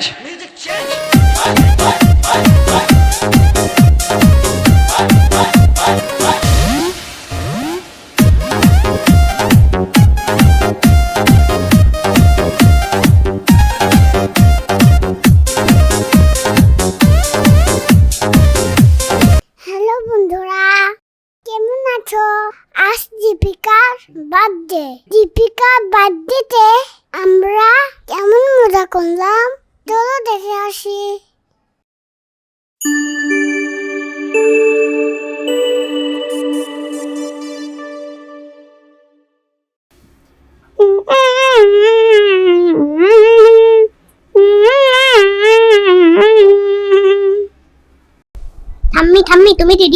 change, music change.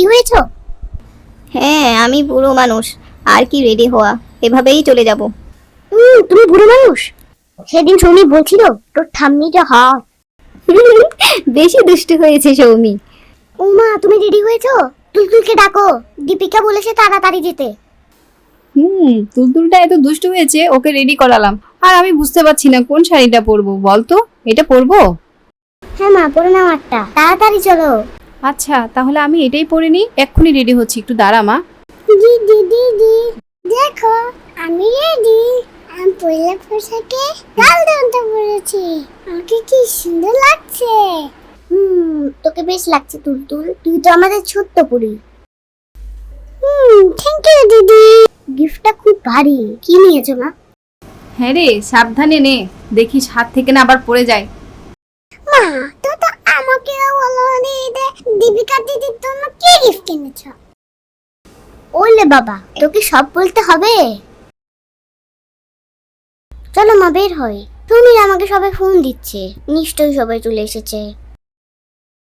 Ready হয়েছো? হ্যাঁ আমি বুড়ো মানুষ। আর কি রেডি হওয়া? এভাবেই চলে যাব। হুম তুমি বুড়ো মানুষ? সেদিন সৌমি বলছিল তোর ঠাম্মিটা হট বেশি দুষ্টু হয়েছে সৌমি। উমা তুমি রেডি হয়েছো? তুলতুলকে ডাকো। দীপিকা বলেছে তাড়াতাড়ি যেতে। হুম তুলতুলটা এত দুষ্টু হয়েছে ওকে রেডি করালাম। আর আমি বুঝতে পারছি না কোন শাড়িটা পরবো? বলতো এটা পরবো? হ্যাঁ মা পরে নাও একটা তাড়াতাড়ি চলো। আচ্ছা তাহলে আমি এটাই পরে নিই। এক্ষুনি রেডি হচ্ছি। একটু দাঁড়া মা। দিদি দিদি দেখো আমি রেডি আমি পয়লা পোশাকে লাল রংটা পরেছি। আমাকে কি সুন্দর লাগছে। হুম তোকে বেশ লাগছে তুলতুল। তুই তো আমাদের ছোট্ট পুরি। হুম থ্যাংক ইউ দিদি। গিফটটা খুব ভারী। কি নিয়েছো মা? হ্যাঁ রে সাবধানে নে। দেখিস হাত থেকে না আবার পড়ে যায়। বলো নি দীপিকা দিদির জন্য কি গিফট কিনেছো? ওলে বাবা, তোকে সব বলতে হবে? চলো মা, বের হই। তুমি আমাকে সবাই ফোন দিচ্ছে। নিশ্চয়ই সবাই চলে এসেছে।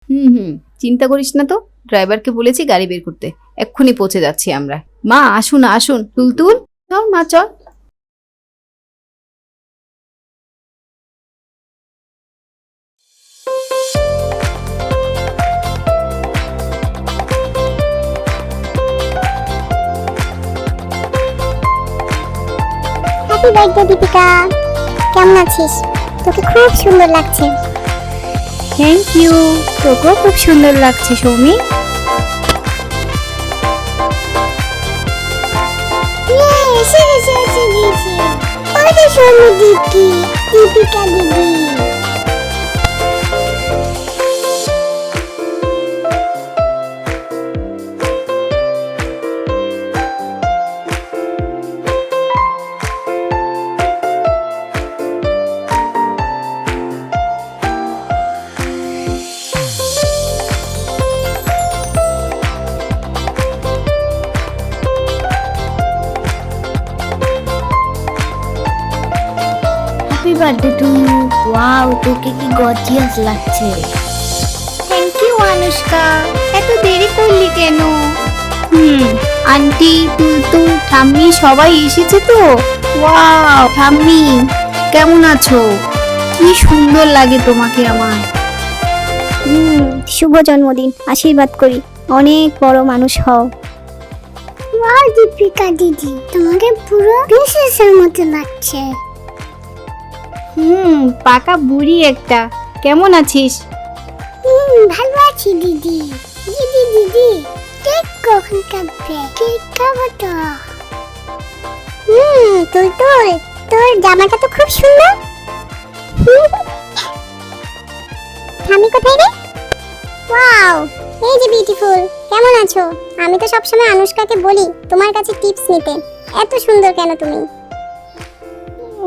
হুম হুম, চিন্তা করিস না তো। ড্রাইভারকে বলেছি গাড়ি বের করতে। এক্ষুনি পৌঁছে যাচ্ছি আমরা। মা, আসুন আসুন। তুলতুল, চল মা, চল। Happy birthday Deepika. কেমন আছিস? তোকে খুব সুন্দর লাগছে। থ্যাংক ইউ তোকেও খুব সুন্দর লাগছে সৌমি। ইয়ে এসে এসে এসে গিয়েছে ওরে সোনু দিদি দীপিকা দিদি। Happy birthday to you wow তোকে কি গর্জিয়াস লাগছে। থ্যাংক ইউ অনুষ্কা এত দেরি করলি কেন? হুম আন্টি তুলতুল ঠাম্মি সবাই এসেছে তো? ওয়াও ঠাম্মি কেমন আছো? কি সুন্দর লাগে তোমাকে আমার। হুম শুভ জন্মদিন। আশীর্বাদ করি। অনেক বড় মানুষ হও। ওয়াও দীপিকা দিদি তোমাকে পুরো প্রিন্সেসের মতো লাগছে। হুম পাকা বুড়ি একটা। কেমন আছিস? হুম ভালো আছি দিদি। দিদি দিদি কেক কখন কাটবে? কেক খাব তো। হুম তুই তোর তোর জামাটা তো খুব সুন্দর। আমি কোথায় রে? ওয়াও এই যে বিউটিফুল কেমন আছো? আমি তো সবসময় আনুষ্কাকে বলি তোমার কাছে টিপস নিতে। এত সুন্দর কেন তুমি?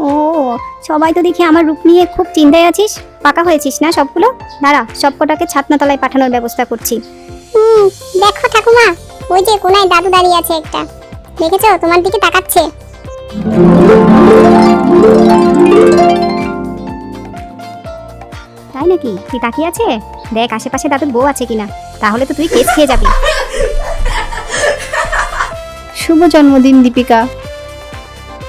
ও সবাই তো দেখি আমার রূপ নিয়ে খুব চিন্তায় আছিস? পাকা হয়েছিস না সবগুলো? দাঁড়া সবকটাকে ছাতনাতলায় পাঠানোর ব্যবস্থা করছি। হুম দেখো ঠাকুমা ওই যে কোনায় দাদু দাঁড়িয়ে আছে একটা। দেখেছ তোমার দিকে তাকাচ্ছে। তাই নাকি? কি তাকিয়ে আছে? দেখ আশেপাশে দাদুর বউ আছে কিনা। তাহলে তো তুই কেস খেয়ে যাবি। শুভ জন্মদিন দীপিকা।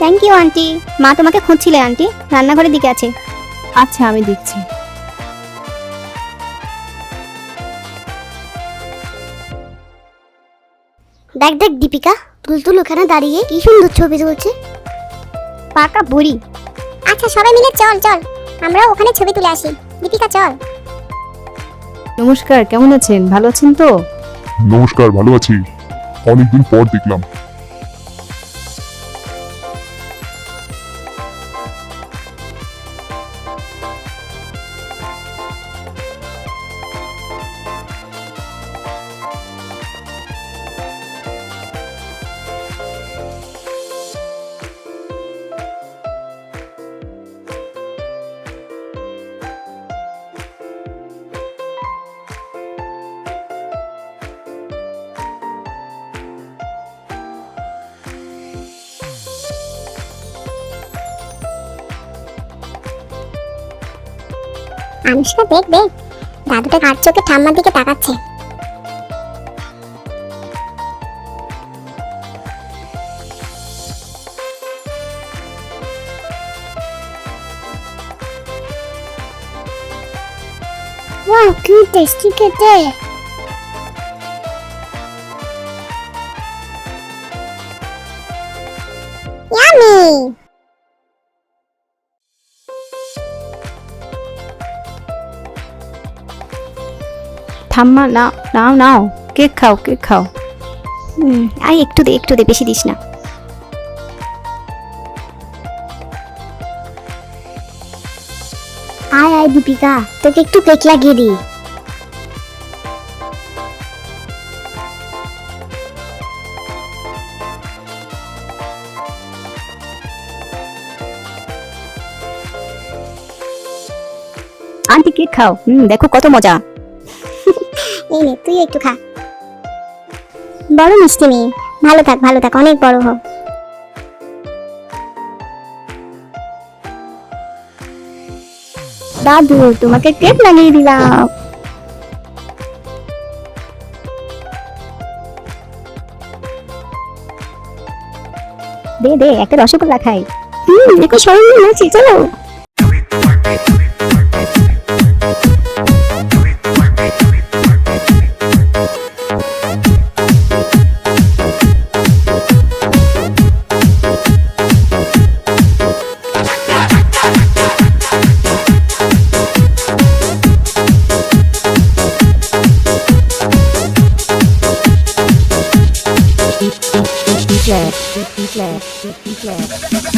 থ্যাংক ইউ আন্টি মা তোমাকে খুঁজছিলে আন্টি রান্নাঘরের দিকে আছে। আচ্ছা আমি দিচ্ছি দেখ দেখ দীপিকা তুলতুল ওখানে দাঁড়িয়ে কি সুন্দর ছবি তুলছে। পাকা বুড়ি। আচ্ছা সবাই মিলে চল চল। আমরা ওখানে ছবি তুলে আসি। দীপিকা চল। নমস্কার কেমন আছেন? ভালো আছেন তো? নমস্কার ভালো আছি। অনেকদিন পর দেখলাম। আনুষ্কা দেখ দেখ দাদুটা আর চোখে ঠাম্মার দিকে তাকাচ্ছে। ওয়াও কি টেস্টি খেতে। ঠাম্মা নাও নাও নাও কেক খাও কেক খাও। হুম আই একটু দে একটু দে বেশি দিস না। আয় আয় দীপিকা তোকে একটু কেক লাগিয়ে দিই। আন্টি কেক খাও। হুম দেখো কত মজা। এই নে, তুই একটু খা। বড় মিষ্টি মেয়ে। ভালো থাক ভালো থাক, অনেক বড় হোক দাদু তোমাকে কেক লাগিয়ে দিলাম। দে দে, একটা রসগোল্লা খাই। হুম এখন সবাই নাচি Yeah, Club.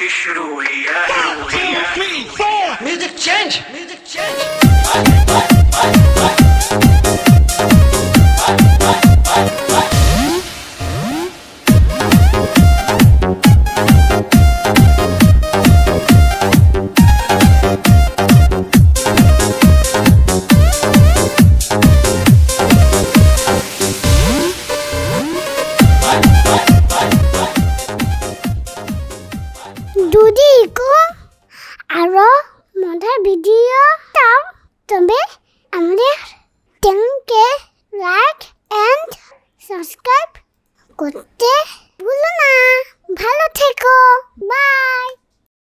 Five, three, four. Music change. Music change. দুদি আরও আরও মজার ভিডিও তাও তবে আমাদের চ্যানেলকে লাইক এন্ড সাবস্ক্রাইব করতে ভুলো না। ভালো থেকো। বাই